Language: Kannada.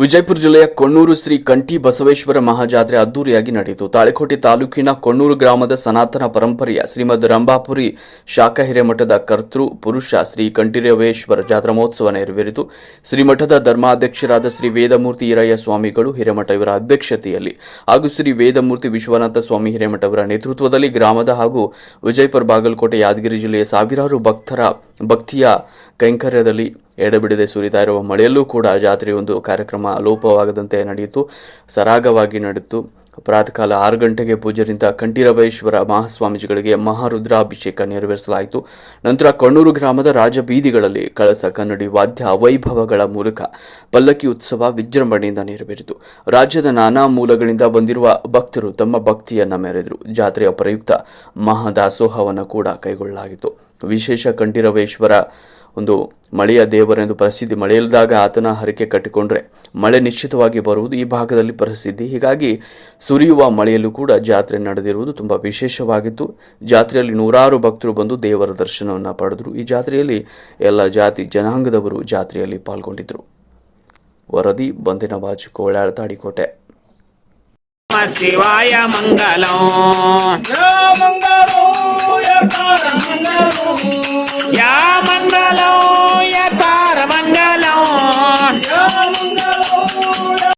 ವಿಜಯಪುರ ಜಿಲ್ಲೆಯ ಕೊಣ್ಣೂರು ಶ್ರೀ ಕಂಠಿ ಬಸವೇಶ್ವರ ಮಹಾಜಾತ್ರೆ ಅದ್ದೂರಿಯಾಗಿ ನಡೆಯಿತು. ತಾಳಿಕೋಟೆ ತಾಲೂಕಿನ ಕೊಣ್ಣೂರು ಗ್ರಾಮದ ಸನಾತನ ಪರಂಪರೆಯ ಶ್ರೀಮದ್ ರಂಭಾಪುರಿ ಶಾಖಾ ಹಿರೇಮಠದ ಕರ್ತೃ ಪುರುಷ ಶ್ರೀ ಕಂಠಿರವೇಶ್ವರ ಜಾತ್ರಾ ಮಹೋತ್ಸವ ನೆರವೇರಿತು. ಶ್ರೀಮಠದ ಧರ್ಮಾಧ್ಯಕ್ಷರಾದ ಶ್ರೀ ವೇದಮೂರ್ತಿ ಈರಯ್ಯ ಸ್ವಾಮಿಗಳು ಹಿರೇಮಠ ಇವರ ಅಧ್ಯಕ್ಷತೆಯಲ್ಲಿ ಹಾಗೂ ಶ್ರೀ ವೇದಮೂರ್ತಿ ವಿಶ್ವನಾಥ ಸ್ವಾಮಿ ಹಿರೇಮಠ ಅವರ ನೇತೃತ್ವದಲ್ಲಿ ಗ್ರಾಮದ ಹಾಗೂ ವಿಜಯಪುರ ಬಾಗಲಕೋಟೆ ಯಾದಗಿರಿ ಜಿಲ್ಲೆಯ ಸಾವಿರಾರು ಭಕ್ತರ ಭಕ್ತಿಯ ಕೈಂಕರ್ಯದಲ್ಲಿ ಎಡಬಿಡದೆ ಸುರಿತಾ ಇರುವ ಮಳೆಯಲ್ಲೂ ಕೂಡ ಜಾತ್ರೆಯೊಂದು ಕಾರ್ಯಕ್ರಮ ಅಲೋಪವಾಗದಂತೆ ನಡೆಯಿತು. ಸರಾಗವಾಗಿ ನಡೆಯಿತು ಪ್ರಾತಃ ಕಾಲ ಆರು ಗಂಟೆಗೆ ಪೂಜ್ಯರಿಂದ ಕಂಠೀರವೇಶ್ವರ ಮಹಾಸ್ವಾಮೀಜಿಗಳಿಗೆ ಮಹಾರುದ್ರಾಭಿಷೇಕ ನೆರವೇರಿಸಲಾಯಿತು. ನಂತರ ಕಣ್ಣೂರು ಗ್ರಾಮದ ರಾಜಬೀದಿಗಳಲ್ಲಿ ಕಳಸ ಕನ್ನಡಿ ವಾದ್ಯ ವೈಭವಗಳ ಮೂಲಕ ಪಲ್ಲಕ್ಕಿ ಉತ್ಸವ ವಿಜೃಂಭಣೆಯಿಂದ ನೆರವೇರಿತು. ರಾಜ್ಯದ ನಾನಾ ಮೂಲಗಳಿಂದ ಬಂದಿರುವ ಭಕ್ತರು ತಮ್ಮ ಭಕ್ತಿಯನ್ನ ಮೆರೆದರು. ಜಾತ್ರೆಯ ಪ್ರಯುಕ್ತ ಮಹಾದಾಸೋಹವನ್ನು ಕೂಡ ಕೈಗೊಳ್ಳಲಾಗಿತ್ತು. ವಿಶೇಷ ಕಂಠೀರವೇಶ್ವರ ಒಂದು ಮಳೆಯ ದೇವರೆಂದು ಪ್ರಸಿದ್ಧಿ ಮಳೆಯಿಲ್ಲದಾಗ ಆತನ ಹರಕೆ ಕಟ್ಟಿಕೊಂಡ್ರೆ ಮಳೆ ನಿಶ್ಚಿತವಾಗಿ ಬರುವುದು ಈ ಭಾಗದಲ್ಲಿ ಪ್ರಸಿದ್ಧಿ. ಹೀಗಾಗಿ ಸುರಿಯುವ ಮಳೆಯಲ್ಲೂ ಕೂಡ ಜಾತ್ರೆ ನಡೆದಿರುವುದು ತುಂಬ ವಿಶೇಷವಾಗಿತ್ತು. ಜಾತ್ರೆಯಲ್ಲಿ ನೂರಾರು ಭಕ್ತರು ಬಂದು ದೇವರ ದರ್ಶನವನ್ನು ಪಡೆದರು. ಈ ಜಾತ್ರೆಯಲ್ಲಿ ಎಲ್ಲ ಜಾತಿ ಜನಾಂಗದವರು ಜಾತ್ರೆಯಲ್ಲಿ ಪಾಲ್ಗೊಂಡಿದ್ದರು. ವರದಿ ಬಂದಿನ ಬಾಜು ಕೋಳಾಳ ತಾಡಿಕೋಟೆ. ಶಿವಾಯ ಮಂಗಲಂ. ಯಾ ಮಂಗಲಂ